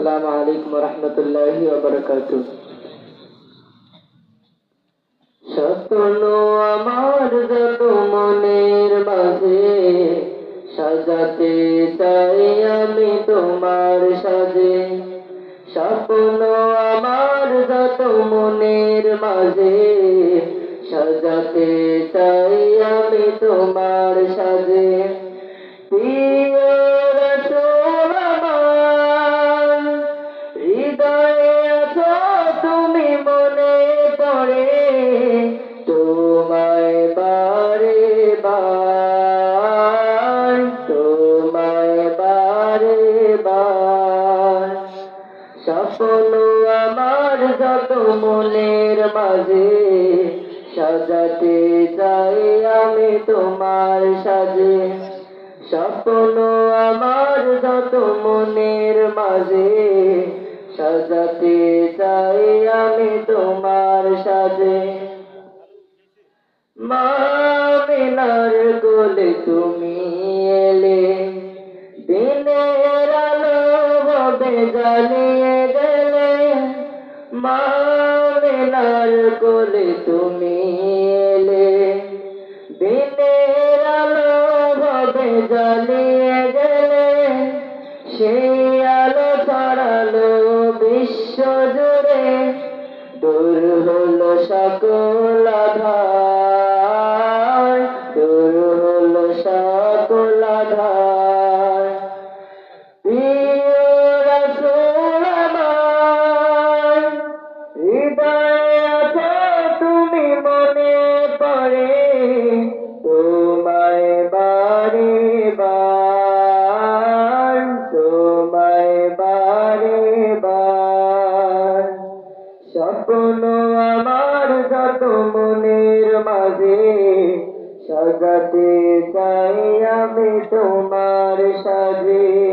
আসসালামু আলাইকুম রহমতুল্লাহি ওবরাকাতুহ স্বপ্ন আমার যত মনের মাঝে সাজাতে চাই আমি তোমার সাজে। স্বপ্ন আমার যত মনের মাঝে সাজাতে চাই আমি তোমার সাজে। স্বপ্ন আমার যত মনের মাঝে, সাজাতে চাই আমি তোমার সাজে। স্বপ্ন আমার যত মনের মাঝে, সাজাতে চাই আমি তোমার সাজে। মা মামিনার কোলে তুমি জ্বালিয়ে গেলে মামিনার কোলে তুমি এলে। দিনের আলো হবে জ্বালিয়ে গেলে সেই আলো ছড়ালো বিশ্ব জুড়ে। দূর হলো সকল আধার, দূর হলো সকল জীবনের মাঝে সাজাতে চাই আমি তোমার সাজে।